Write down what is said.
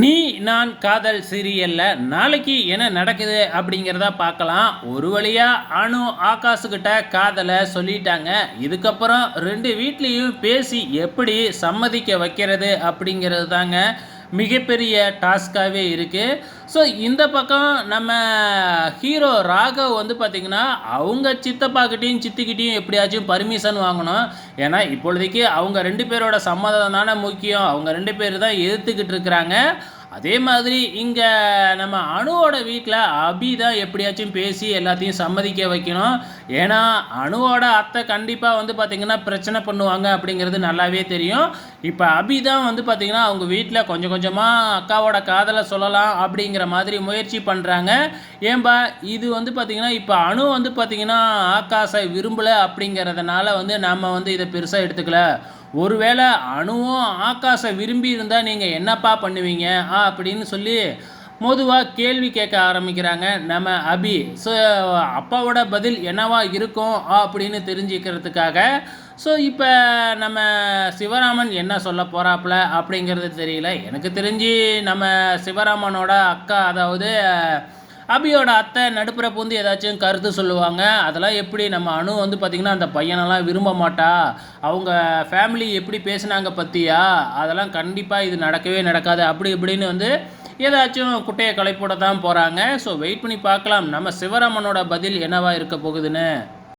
நீ நான் காதல் சீரியலில் நாளைக்கு என்ன நடக்குது அப்படிங்கிறத பார்க்கலாம். ஒரு வழியாக அணு ஆகாஷுக்கிட்ட காதலை சொல்லிட்டாங்க. இதுக்கப்புறம் ரெண்டு வீட்லேயும் பேசி எப்படி சம்மதிக்க வைக்கிறது அப்படிங்கிறது தாங்க மிகப்பெரிய டாஸ்காகவே இருக்குது ஸோ இந்த பக்கம் நம்ம ஹீரோ ராகவ் வந்து பார்த்திங்கன்னா அவங்க சித்தப்பாக்கிட்டேயும் சித்திக்கிட்டையும் எப்படியாச்சும் பர்மிஷன் வாங்கணும். ஏன்னா இப்பொழுதைக்கு அவங்க ரெண்டு பேரோட சம்மதம் தானே முக்கியம். அவங்க ரெண்டு பேர் தான் எதிர்த்துக்கிட்டு இருக்கிறாங்க. அதே மாதிரி இங்கே நம்ம அணுவோட வீட்டில் அபி தான் எப்படியாச்சும் பேசி எல்லாத்தையும் சம்மதிக்க வைக்கணும். ஏன்னா அணுவோட அத்தை கண்டிப்பாக வந்து பார்த்திங்கன்னா பிரச்சனை பண்ணுவாங்க அப்படிங்கிறது நல்லாவே தெரியும். இப்போ அபி தான் வந்து பார்த்திங்கன்னா அவங்க வீட்டில் கொஞ்சம் கொஞ்சமாக அக்காவோட காதலை சொல்லலாம் அப்படிங்கிற மாதிரி முயற்சி பண்ணுறாங்க ஏன்பா இது வந்து பார்த்திங்கன்னா இப்போ அணு வந்து பார்த்திங்கன்னா ஆகாஷை விரும்பலை அப்படிங்கிறதுனால வந்து நம்ம வந்து இதை பெருசாக எடுத்துக்கல. ஒருவேளை அணுவும் ஆகாஷை விரும்பி இருந்தால் நீங்கள் என்னப்பா பண்ணுவீங்க அப்படின்னு சொல்லி பொதுவாக கேள்வி கேட்க ஆரம்பிக்கிறாங்க. நம்ம அபி ஸோ அப்பாவோட பதில் என்னவா இருக்கும்? அப்படின்னு தெரிஞ்சுக்கிறதுக்காக ஸோ இப்போ நம்ம சிவராமன் என்ன சொல்ல போகிறாப்புல அப்படிங்கிறது தெரியல. எனக்கு தெரிஞ்சு நம்ம சிவராமனோட அக்கா அதாவது அபியோட அத்தை நடுப்புற பூந்து ஏதாச்சும் கருத்து சொல்லுவாங்க. அதெல்லாம் எப்படி நம்ம அணு வந்து பார்த்திங்கன்னா அந்த பையனெல்லாம் விரும்ப மாட்டா? அவங்க ஃபேமிலி எப்படி பேசுனாங்க பற்றியா அதெல்லாம் கண்டிப்பாக இது நடக்கவே நடக்காது. அப்படி இப்படின்னு வந்து ஏதாச்சும் குட்டையை களைப்போட தான் போகிறாங்க ஸோ வெயிட் பண்ணி பார்க்கலாம். நம்ம சிவராமனோட பதில் என்னவா இருக்க போகுதுன்னு.